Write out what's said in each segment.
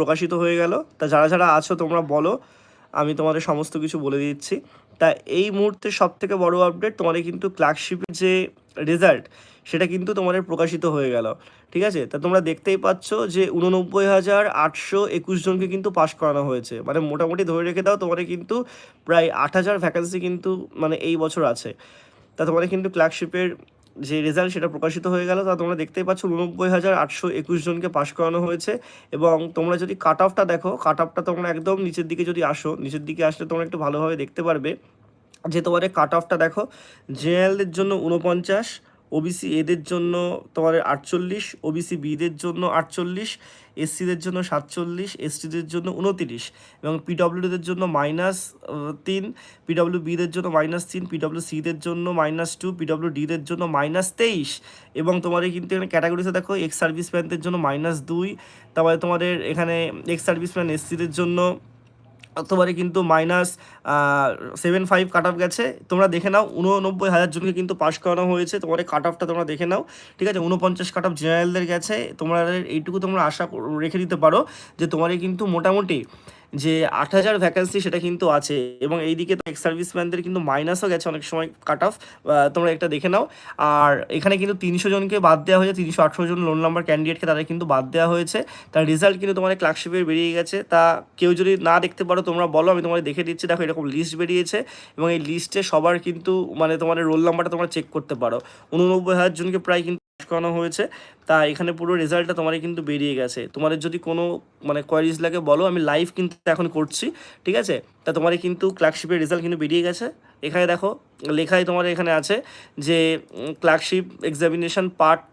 প্রকাশিত হয়ে গেল। তা যারা যারা আছো, তোমরা বলো। আমি তোমাদের সমস্ত কিছু বলে দিচ্ছি। তা এই মুহূর্তে সব থেকে বড় আপডেট তোমাদের কিন্তু ক্লার্কশিপের যে রেজাল্ট সেটা কিন্তু তোমাদের প্রকাশিত হয়ে গেল। ঠিক আছে? তা তোমরা দেখতেই পাচ্ছ যে উননব্বই হাজার আটশো একুশ জনকে কিন্তু পাশ করানো হয়েছে। মানে মোটামুটি ধরে রেখে দাও, তোমাদের কিন্তু প্রায় আট হাজার ভ্যাকান্সি কিন্তু মানে এই বছর আছে। তা তোমাদের কিন্তু ক্লার্কশিপের যে রেজাল্ট সেটা প্রকাশিত হয়ে গেল, তা তোমরা দেখতেই পাচ্ছ উনব্বই হাজার আটশো একুশ জনকে পাশ করানো হয়েছে এবং তোমরা যদি কাট অফটা দেখো কাট অফটা তোমরা একদম নিচের দিকে যদি আসো, নিচের দিকে আসলে তোমরা একটু ভালোভাবে দেখতে পারবে যে তোমাদের কাট অফটা দেখো জেনারেলদের জন্য উনপঞ্চাশ ওবিসি এদের জন্য তোমার আটচল্লিশ ওবিসি বিদের জন্য আটচল্লিশ এসসিদের জন্য সাতচল্লিশ এসটিদের জন্য উনতিরিশ এবং পিডব্লিউদের জন্য মাইনাস তিন পিডব্লিউ বিদের জন্য মাইনাস তিন পিডব্লিউ সিদের জন্য মাইনাস টু পিডব্লিউ ডিদের জন্য মাইনাস তেইশ এবং তোমাদের কিন্তু এখানে ক্যাটাগরিতে দেখো এক্স সার্ভিসম্যানদের জন্য মাইনাস দুই তারপরে তোমাদের এখানে এক্স সার্ভিস সার্ভিসম্যান এসসিদের জন্য তোমারে কিন্তু minus seven five cut off গেছে। তোমরা দেখে নাও, উননব্বই হাজার জনকে কিন্তু পাস করানো হয়েছে। তোমার কাট অফটা তোমরা দেখে নাও। ঠিক আছে, উনপঞ্চাশ কাট অফ জেনারেলদের গেছে। তোমরা এইটুকু তোমরা আশা রেখে দিতে পারো যে তোমার কিন্তু মোটামুটি যে আট হাজার ভ্যাকান্সি সেটা কিন্তু আছে এবং এইদিকে তো এক্স সার্ভিসম্যানদের কিন্তু মাইনাসও গেছে অনেক সময় কাট অফ তোমরা একটা দেখে নাও। আর এখানে কিন্তু তিনশো জনকে বাদ দেওয়া হয়েছে, তিনশো আঠেরো জন লোন নাম্বার ক্যান্ডিডেটকে তাদের কিন্তু বাদ দেওয়া হয়েছে। তার রেজাল্ট কিন্তু তোমাদের ক্লার্কশিপের বেরিয়ে গেছে। তা কেউ যদি না দেখতে পারো, তোমরা বলো, আমি তোমাদের দেখে দিচ্ছি। দেখো, এরকম লিস্ট বেরিয়েছে এবং এই লিস্টে সবার কিন্তু মানে তোমাদের রোল নাম্বারটা তোমরা চেক করতে পারো। উননব্বই হাজার জনকে প্রায় কিন্তু করানো হয়েছে। তা এখানে পুরো রেজাল্টটা তোমার কিন্তু বেরিয়ে গেছে। তোমাদের যদি কোনো মানে কোয়ারিজ লাগে বলো, আমি লাইভ কিন্তু এখন করছি, ঠিক আছে? তা তোমার কিন্তু ক্লার্কশিপের রেজাল্ট কিন্তু বেরিয়ে গেছে। এখানে দেখো, লেখায় তোমার এখানে আছে যে ক্লার্কশিপ এক্সামিনেশন পার্ট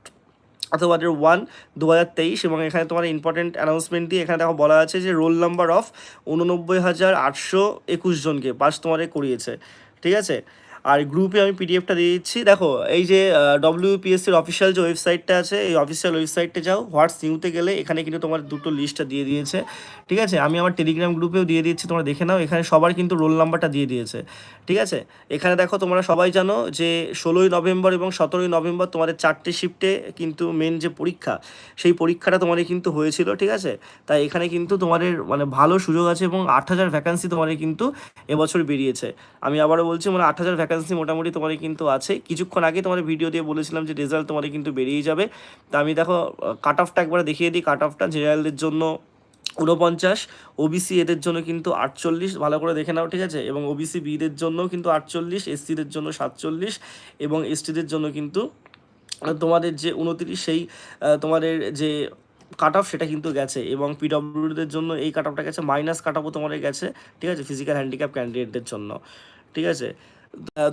অথবা ওয়ান দু হাজার তেইশ এবং এখানে তোমার ইম্পর্টেন্ট অ্যানাউন্সমেন্ট দিয়ে এখানে দেখো বলা আছে যে রোল নাম্বার অফ উননব্বই হাজার আটশো একুশ জনকে পাস তোমারে করিয়েছে। ঠিক আছে? আর গ্রুপে আমি পিডিএফটা দিয়ে দিচ্ছি। দেখো, এই যে ডব্লিউপিএসসির অফিসিয়াল যে ওয়েবসাইটটা আছে, এই অফিসিয়াল ওয়েবসাইটে যাও হোয়াটস নিউতে গেলে এখানে কিন্তু তোমার দুটো লিস্টটা দিয়ে দিয়েছে। ঠিক আছে? আমি আমার টেলিগ্রাম গ্রুপেও দিয়ে দিচ্ছি, তোমরা দেখে নাও, এখানে সবার কিন্তু রোল নাম্বারটা দিয়ে দিয়েছে। ঠিক আছে? এখানে দেখো, তোমরা সবাই জানো যে, ষোলোই নভেম্বর এবং সতেরোই নভেম্বর তোমাদের চারটে শিফটে কিন্তু মেন যে পরীক্ষা, সেই পরীক্ষাটা তোমাদের কিন্তু হয়েছিল, ঠিক আছে? তাই এখানে কিন্তু তোমাদের মানে ভালো সুযোগ আছে এবং আট হাজার ভ্যাকান্সি তোমাদের কিন্তু এবছর বেরিয়েছে। আমি আবারও বলছি মানে আট হাজার মোটামুটি তোমার কিন্তু আছে। কিছুক্ষণ আগে তোমার ভিডিও দিয়ে বলেছিলাম যে রেজাল্ট তোমার কিন্তু বেরিয়ে যাবে। তা আমি দেখো কাট অফটা একবার দেখিয়ে দিই। কাট অফটা জেনারেলদের জন্য উনপঞ্চাশ ওবিসি এদের জন্য কিন্তু আটচল্লিশ, ভালো করে দেখে নাও, ঠিক আছে? এবং ওবিসি বিদের জন্য কিন্তু আটচল্লিশ এসসিদের জন্য সাতচল্লিশ, এবং এসটিদের জন্য কিন্তু তোমাদের যে উনতিরিশ সেই তোমাদের যে কাট অফ সেটা কিন্তু গেছে। এবং পিডব্লিউদের জন্য এই কাট অফটা গেছে মাইনাস কাট অফও তোমাদের গেছে, ঠিক আছে? ফিজিক্যাল হ্যান্ডিক্যাপ ক্যান্ডিডেটদের জন্য, ঠিক আছে?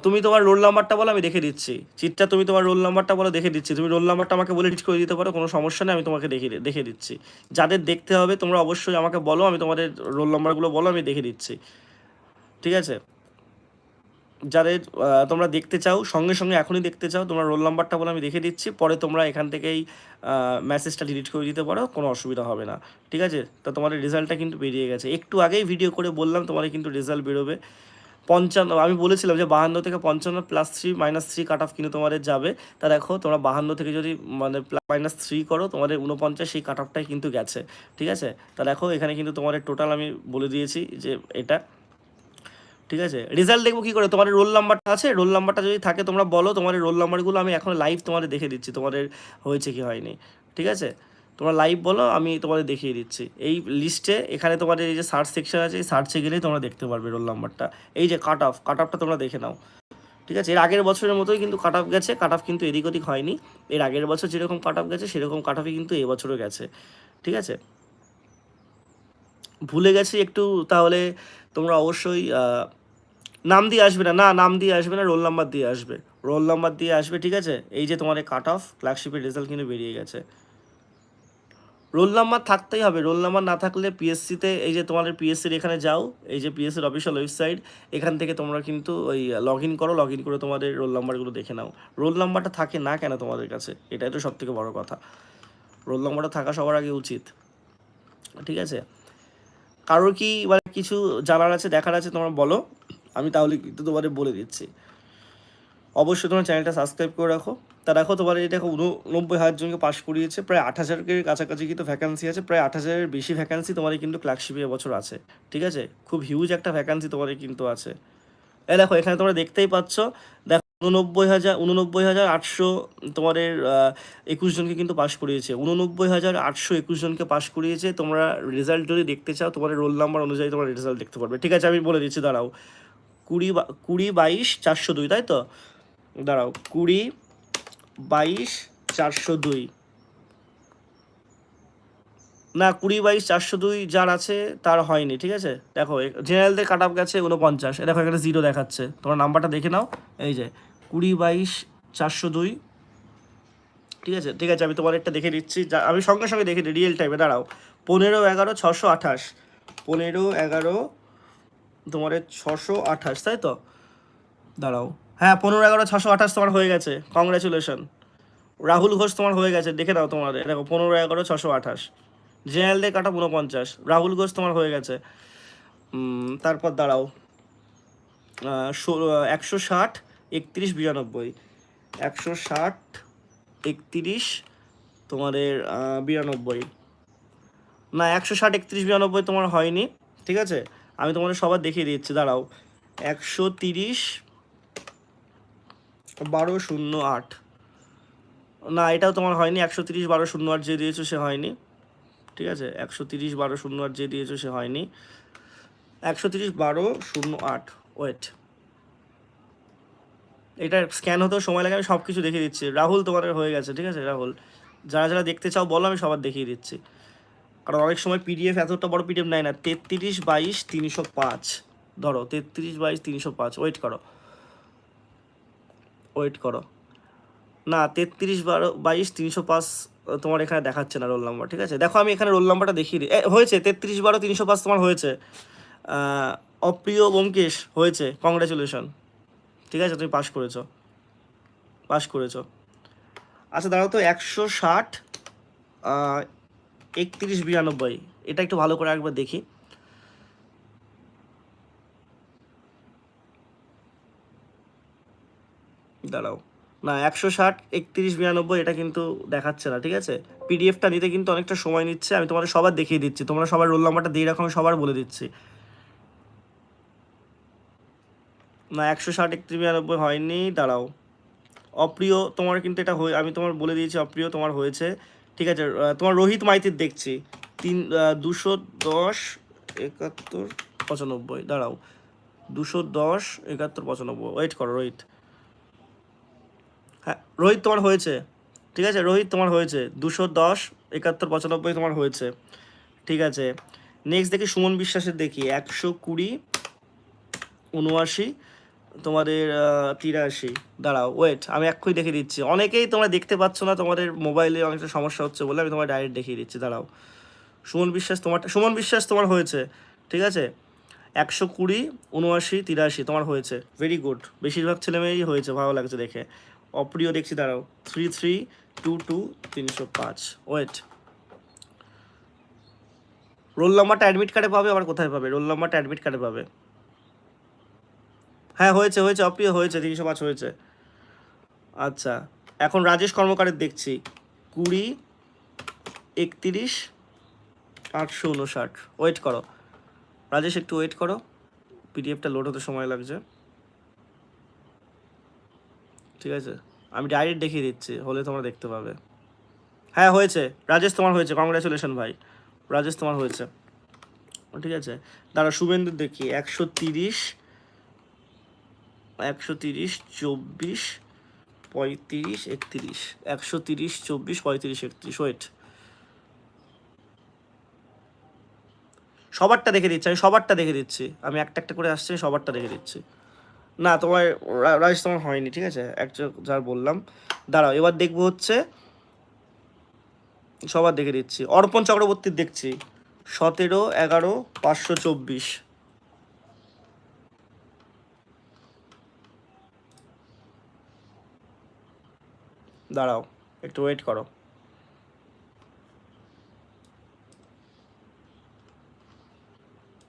তুমি তোমার রোল নাম্বারটা বলো, আমি দেখে দিচ্ছি। চিটটা তুমি তোমার রোল নাম্বারটা বলো, দেখে দিচ্ছি। তুমি রোল নাম্বারটা আমাকে বলে করে দিতে পারো, কোনো সমস্যা নেই, আমি তোমাকে দেখে দেখে দিচ্ছি। যাদের দেখতে হবে, তোমরা অবশ্যই আমাকে বলো, আমি তোমাদের রোল নাম্বারগুলো বলো, আমি দেখে দিচ্ছি। ঠিক আছে? যাদের তোমরা দেখতে চাও, সঙ্গে সঙ্গে এখনই দেখতে চাও, তোমরা রোল নাম্বারটা বলে, আমি দেখে দিচ্ছি। পরে তোমরা এখান থেকেই মেসেজটা ডিলিট করে দিতে পারো, কোনো অসুবিধা হবে না। ঠিক আছে? তো তোমাদের রেজাল্টটা কিন্তু বেরিয়ে গেছে। একটু আগেই ভিডিও করে বললাম, তোমাদের কিন্তু রেজাল্ট বেরোবে। পঞ্চান্ন, আমি বলেছিলাম যে বাহান্ন থেকে পঞ্চান্ন plus three minus three cut off কিন্তু তোমাদের যাবে। তা দেখো, তোমরা বাহান্ন থেকে যদি মানে মাইনাস থ্রি করো, তোমাদের উনপঞ্চাশ সেই কাট অফটাই কিন্তু গেছে। ঠিক আছে? তা দেখো, এখানে কিন্তু তোমাদের টোটাল আমি বলে দিয়েছি যে এটা। ঠিক আছে? রেজাল্ট দেখব কি করে? তোমাদের রোল নাম্বারটা আছে? রোল নাম্বারটা যদি থাকে তোমরা বলো, তোমাদের রোল নাম্বারগুলো আমি এখন লাইভ তোমাদের দেখে দিচ্ছি, তোমাদের হয়েছে কি হয়নি। ঠিক আছে? তোমরা লাইভ বলো, আমি তোমাদের দেখিয়ে দিচ্ছি। এই লিস্টে এখানে তোমাদের এই যে সার্চ সেকশন আছে, এই সার্চে গেলেই তোমরা দেখতে পারবে রোল নাম্বারটা এই যে কাট অফ কাট অফটা তোমরা দেখে নাও। ঠিক আছে? এর আগের বছরের মতোই কিন্তু কাট অফ গেছে কাট অফ কিন্তু এদিক ওদিক হয়নি। এর আগের বছর যেরকম কাট অফ গেছে, সেরকম কাট অফই কিন্তু এবছরও গেছে। ঠিক আছে? ভুলে গেছি একটু, তাহলে তোমরা অবশ্যই নাম দিয়ে আসবে না। না, নাম দিয়ে আসবে না রোল নাম্বার দিয়ে আসবে। রোল নাম্বার দিয়ে আসবে, ঠিক আছে? এই যে তোমার কাট অফ ক্লার্কশিপের রেজাল্ট কিন্তু বেরিয়ে গেছে। রোল নাম্বার থাকতেই হবে। রোল নাম্বার না থাকলে পিএসসিতে এই যে তোমাদের পিএসসির এখানে যাও, এই যে পিএসসির অফিসিয়াল ওয়েবসাইট এখান থেকে তোমরা কিন্তু ওই লগ ইন করো লগ ইন করে তোমাদের রোল নাম্বারগুলো দেখে নাও। রোল নাম্বারটা থাকে না কেন তোমাদের কাছে? এটাই তো সব থেকে বড় কথা। রোল নাম্বারটা থাকা সবার আগে উচিত। ঠিক আছে? কারোর কি মানে কিছু জানার আছে, দেখার আছে তোমরা বলো। আমি তাহলে কিন্তু তোমাদের বলে দিচ্ছি। অবশ্যই তোমার চ্যানেলটা সাবস্ক্রাইব করে রাখো। তা দেখো তোমার এই দেখো উননব্বই হাজার জনকে পাশ করিয়েছে, প্রায় আট হাজারের কাছাকাছি কিন্তু ভ্যাকান্সি আছে, প্রায় আট হাজারের বেশি ভ্যাকান্সি তোমার কিন্তু ক্লার্কশিপে এবছর আছে। ঠিক আছে? খুব হিউজ একটা ভ্যাকান্সি তোমার কিন্তু আছে। এ দেখো, এখানে তোমরা দেখতেই পাচ্ছ, দেখো উননব্বই হাজার উননব্বই হাজার আটশো তোমাদের একুশ জনকে কিন্তু পাশ করিয়েছে। উননব্বই হাজার আটশো একুশ জনকে পাশ করিয়েছে, তোমরা রেজাল্ট যদি দেখতে চাও, তোমাদের রোল নাম্বার অনুযায়ী তোমরা রেজাল্ট দেখতে পারবে। ঠিক আছে, আমি বলে দিচ্ছি, দাঁড়াও। কুড়ি কুড়ি বাইশ, চারশো দুই, তাই তো? দাঁড়াও, কুড়ি বাইশ চারশো দুই। না, কুড়ি বাইশ চারশো দুই যার আছে, তার হয়নি, ঠিক আছে? দেখো জেনারেলদের কাট আপ গেছে উনপঞ্চাশ দেখো, এখানে জিরো দেখাচ্ছে। তোমার নাম্বারটা দেখে নাও। এই যে, কুড়ি বাইশ চারশো দুই। ঠিক আছে? ঠিক আছে, আমি তোমার একটা দেখে দিচ্ছি আমি সঙ্গে সঙ্গে দেখে দিই রিয়েল টাইমে দাঁড়াও, পনেরো এগারো ছশো আঠাশ। পনেরো এগারো তোমার ছশো আঠাশ, তাই তো? দাঁড়াও হ্যাঁ পনেরো, এগারো, ছশো, আঠাশ তোমার হয়ে গেছে। কংগ্রাচুলেশন রাহুল ঘোষ তোমার হয়ে গেছে, দেখে নাও তোমার এ দেখো, পনেরো, এগারো, ছশো, আঠাশ। জেনারেল ডে কাটা উনপঞ্চাশ রাহুল ঘোষ তোমার হয়ে গেছে। তারপর দাঁড়াও। একশো ষাট, একত্রিশ, বিরানব্বই। একশো ষাট, একত্রিশ, তোমাদের বিরানব্বই। না, একশো ষাট, একত্রিশ, বিরানব্বই তোমার হয়নি, ঠিক আছে? আমি তোমাদের সবার দেখিয়ে দিচ্ছি, দাঁড়াও। একশো তিরিশ বারো শূন্য আট। না, এটাও তোমার হয়নি, একশো তিরিশ বারো শূন্য আট যে দিয়েছ সে হয়নি। ঠিক আছে? একশো তিরিশ বারো শূন্য আট যে দিয়েছ সে হয়নি। একশো তিরিশ বারো শূন্য আট ওয়েট এটা স্ক্যান হতেও সময় লাগে, আমি সব কিছু দেখিয়ে দিচ্ছি। রাহুল তোমার হয়ে গেছে, ঠিক আছে? রাহুল, যারা যারা দেখতে চাও বলো, আমি সবার দেখিয়ে দিচ্ছি। কারণ অনেক সময় পিডিএফ এতটা বড় পিডিএফ নেয় না। তেত্রিশ বাইশ তিনশো পাঁচ। ধরো, তেত্রিশ বাইশ তিনশো পাঁচ ওয়েট করো। ওয়েট করো। না তেত্রিশ বারো বাইশ তিনশো পাঁচ তোমার এখানে দেখাচ্ছে না রোল নাম্বার ঠিক আছে? দেখো আমি এখানে রোল নাম্বারটা এ, হয়েছে তেত্রিশ বারো তিনশো পাঁচ তোমার হয়েছে। অপ্রিয় ব্যোমকেশ হয়েছে কংগ্রাচুলেশন ঠিক আছে তুমি পাস করেছ। পাস করেছ। আচ্ছা দাঁড়াও তো একশো ষাট একত্রিশ বিরানব্বই। এটা একটু ভালো করে একবার দেখি। দাঁড়াও। না, একশো ষাট, একত্রিশ, বিরানব্বই, এটা কিন্তু দেখাচ্ছে না, ঠিক আছে? পিডিএফটা নিতে কিন্তু অনেকটা সময় নিচ্ছে, আমি তোমাদের সবার দেখিয়ে দিচ্ছি, তোমরা সবার রোল নাম্বারটা দিয়ে রাখো, আমি সবার বলে দিচ্ছি। না, একশো ষাট, একত্রিশ, বিরানব্বই হয়নি, দাঁড়াও। অপ্রিয়, তোমার কিন্তু এটা হয়ে, আমি তোমার বলে দিয়েছি, অপ্রিয় তোমার হয়েছে, ঠিক আছে? তোমার রোহিত মাইতির দেখছি। তিন দুশো দশ, একাত্তর, পঁচানব্বই, দাঁড়াও। দুশো দশ, একাত্তর, পঁচানব্বই ওয়েট করো, রোহিত। হ্যাঁ রোহিত তোমার হয়েছে। ঠিক আছে? রোহিত তোমার হয়েছে। দুশো দশ, একাত্তর, পঁচানব্বই তোমার হয়েছে। ঠিক আছে? নেক্সট দেখি সুমন বিশ্বাসের দেখি। একশো কুড়ি উনআশি তোমাদের তিরাশি। দাঁড়াও ওয়েট আমি এক্ষুনি দেখে দিচ্ছি। অনেকেই তোমরা দেখতে পাচ্ছ না তোমাদের মোবাইলে অনেকটা সমস্যা হচ্ছে বলে আমি তোমার ডাইরেক্ট দেখিয়ে দিচ্ছি। দাঁড়াও। সুমন বিশ্বাস তোমার, সুমন বিশ্বাস তোমার হয়েছে। ঠিক আছে? একশো কুড়ি উনআশি তিরাশি তোমার হয়েছে। ভেরি গুড বেশিরভাগ ছেলেমেয়েরই হয়েছে, ভালো লাগছে দেখে। অপ্রিয় দেখছি, দাঁড়াও। থ্রি থ্রি টু টু তিনশো পাঁচ। ওয়েট। রোল নাম্বারটা অ্যাডমিট কার্ডে পাবে, আবার কোথায় পাবে? রোল নাম্বারটা অ্যাডমিট কার্ডে পাবে। হ্যাঁ হয়েছে হয়েছে, অপ্রিয় হয়েছে, তিনশো পাঁচ হয়েছে। আচ্ছা এখন রাজেশ কর্মকারের দেখছি। কুড়ি, একত্রিশ, আটশো উনষাট। ওয়েট করো। রাজেশ, একটু ওয়েট করো। পিডিএফটা লোড হতে সময় লাগছে। ঠিক আছে? আমি ডাইরেক্ট দেখিয়ে দিচ্ছি, হলে তোমরা দেখতে পাবে। হ্যাঁ হয়েছে। রাজেশ, তোমার হয়েছে। কংগ্রাচুলেশন ভাই। রাজেশ, তোমার হয়েছে। ঠিক আছে? দাঁড়া শুভেন্দুর দেখি। একশো তিরিশ একশো তিরিশ, চব্বিশ, পঁয়ত্রিশ, একত্রিশ। একশো তিরিশ, চব্বিশ, পঁয়ত্রিশ, একত্রিশ। ওয়েট সবারটা দেখে দিচ্ছি, আমি সবারটা দেখে দিচ্ছি। আমি একটা একটা করে আসছি, সবারটা দেখে দিচ্ছি। না, তোমার রা- রাজেশ তোমার হয়নি, ঠিক আছে? একজন যার বললাম। দাঁড়াও, এবার দেখব হচ্ছে, সবার দেখে দিচ্ছি। অর্পণ চক্রবর্তীর দেখছি। সতেরো, এগারো, পাঁচশো চব্বিশ। দাঁড়াও, একটু ওয়েট করো।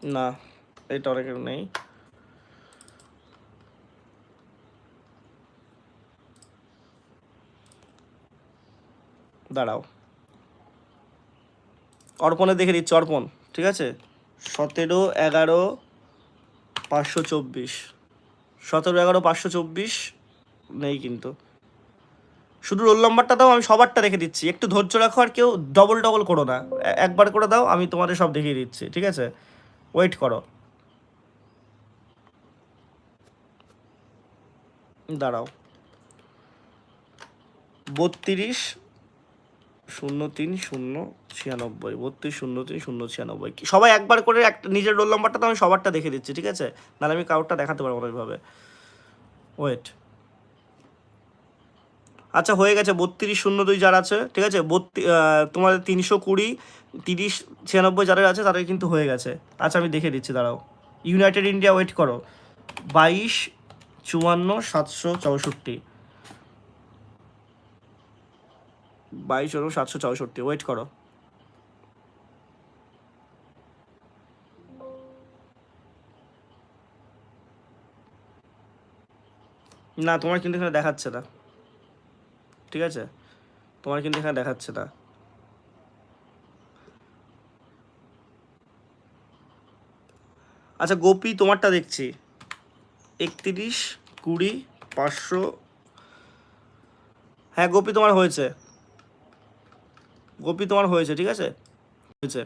না, এটা অনেকের নেই। দাঁড়াও। অর্পণে দেখে দিচ্ছি, অর্পণ, ঠিক আছে? সতেরো এগারো পাঁচশো চব্বিশ। সতেরো এগারো পাঁচশো চব্বিশ নেই কিন্তু। শুধু রোল নম্বরটা দাও, আমি সবারটা রেখে দিচ্ছি। একটু ধৈর্য রাখো আর কেউ ডবল ডবল করো না। একবার করে দাও, আমি তোমাদের সব দেখিয়ে দিচ্ছি, ঠিক আছে? ওয়েট করো। দাঁড়াও। বত্রিশ শূন্য তিন শূন্য ছিয়ানব্বই, বত্রিশ শূন্য তিন শূন্য ছিয়ানব্বই। সবাই একবার করে একটা নিজের রোল নাম্বারটা তো আমি সবারটা দেখে দিচ্ছি, ঠিক আছে? নাহলে আমি কাউরটা দেখাতে পারব না ওইভাবে ওয়েট আচ্ছা হয়ে গেছে, বত্রিশ শূন্য দুই যার আছে, ঠিক আছে? বত্রি তোমাদের তিনশো কুড়ি, তিরিশ ছিয়ানব্বই যাদের আছে, তাদের কিন্তু হয়ে গেছে। আচ্ছা আমি দেখে দিচ্ছি, দাঁড়াও। ইউনাইটেড ইন্ডিয়া ওয়েট করো। বাইশ চুয়ান্ন সাতশো চৌষট্টি। বাইশ চুয়ান্ন সাতশো চৌষট্টি ওয়েট করো। না, তোমার কিন্তু এখানে দেখাচ্ছে না। ঠিক আছে? তোমার কিন্তু এখানে দেখাচ্ছে না। আচ্ছা গোপী, তোমারটা দেখছি। একত্রিশ, কুড়ি, পাঁচশো। হ্যাঁ গোপি, তোমার হয়েছে। গোপী তোমার হয়েছে, ঠিক আছে? হয়েছে।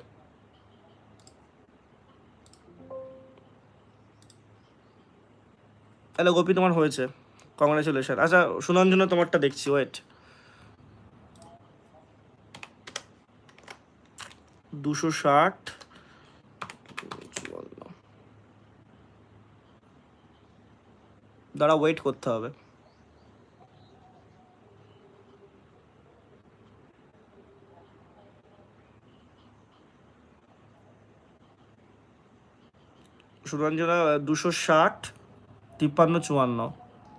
তাহলে গোপী তোমার হয়েছে। কংগ্রেচুলেশন আচ্ছা সুনঞ্জনা, তোমারটা দেখছি ওয়েট দুশো ষাট। দাঁড়া ওয়েট করতে হবে। সুরঞ্জনা দুশো ষাট, তিপ্পান্ন, চুয়ান্ন।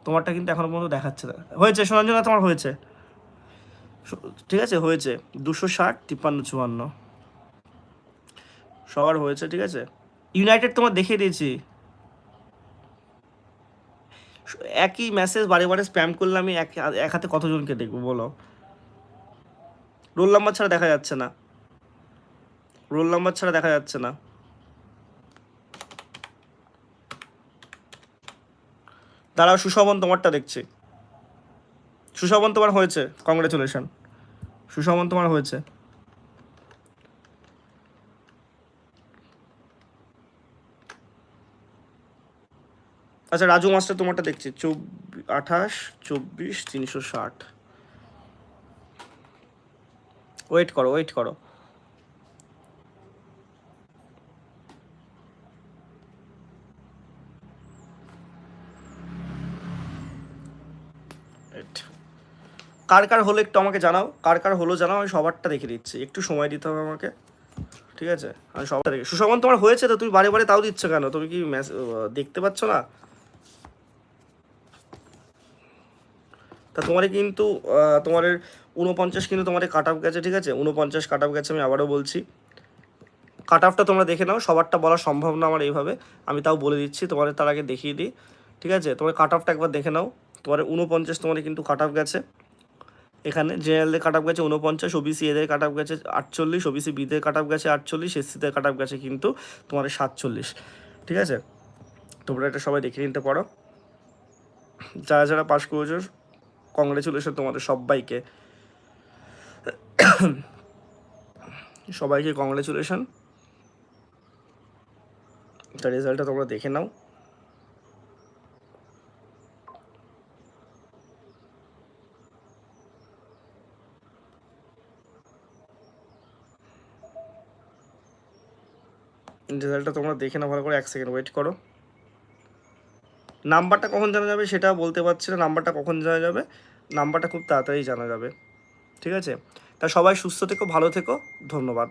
তোমারটা কিন্তু এখনও পর্যন্ত দেখাচ্ছে না। হয়েছে, সুরঞ্জনা, তোমার হয়েছে। ঠিক আছে, হয়েছে। দুশো ষাট, তিপ্পান্ন, চুয়ান্ন। সবার হয়েছে, ঠিক আছে? ইউনাইটেড তোমার দেখিয়ে দিয়েছি। একই মেসেজ বারে বারে স্প্যাম করলে আমি এক এক হাতে কতজনকে দেখব, বলো? রোল নাম্বার ছাড়া দেখা যাচ্ছে না। রোল নাম্বার ছাড়া দেখা যাচ্ছে না। দাঁড়াও সুশোভন তোমারটা দেখছি। সুশোভন তোমার হয়েছে কংগ্রেচুলেশন সুশোভন তোমার হয়েছে। আচ্ছা রাজু মাস্টার তোমারটা দেখছি চব্বিশ আঠাশ, চব্বিশ, তিনশো ষাট। ওয়েট করো ওয়েট করো। কার কার হলো একটু আমাকে জানাও। কার কার হলো জানাও, আমি সবারটা দেখে দিচ্ছি একটু সময় দিতে হবে আমাকে। ঠিক আছে? আমি সবারটা দেখে সুশোভন তোমার হয়েছে তো? তুমি বারে বারে তাও দিচ্ছ কেন? তুমি কি দেখতে পাচ্ছ না? তা তোমার কিন্তু তোমার উনপঞ্চাশ কিন্তু তোমার কাট আপ গেছে, ঠিক আছে? উনপঞ্চাশ কাট আপ গেছে, আমি আবারও বলছি। কাট অফটা তোমরা দেখে নাও, সবারটা বলা সম্ভব না আমার এইভাবে। আমি তাও বলে দিচ্ছি তোমাদের তার আগে দেখিয়ে দিই। ঠিক আছে? তোমার কাট অফটা একবার দেখে নাও। তোমার উনপঞ্চাশ তোমার কিন্তু কাট অফ গেছে। এখানে জেনারেলদের কাট আপ গেছে উনপঞ্চাশ ওবিসি এদের কাট আপ গেছে আটচল্লিশ ওবিসি বিদের কাট আপ গেছে আটচল্লিশ এসসিদের কাট আপ গেছে কিন্তু তোমার সাতচল্লিশ। ঠিক আছে? তোমরা এটা সবাই দেখে নিতে পারো। যারা যারা পাস করেছ কংগ্রেচুলেশন তোমাদের সবাইকে। সবাইকে কংগ্রেচুলেশন তার রেজাল্টটা তোমরা দেখে নাও। রেজাল্টটা তোমরা দেখে না ভালো করে এক সেকেন্ড ওয়েট করো। নাম্বারটা কখন জানা যাবে সেটা বলতে পারছি না নাম্বারটা কখন জানা যাবে নাম্বারটা খুব তাড়াতাড়ি জানা যাবে। ঠিক আছে? তা সবাই সুস্থ থেকো, ভালো থেকো, ধন্যবাদ।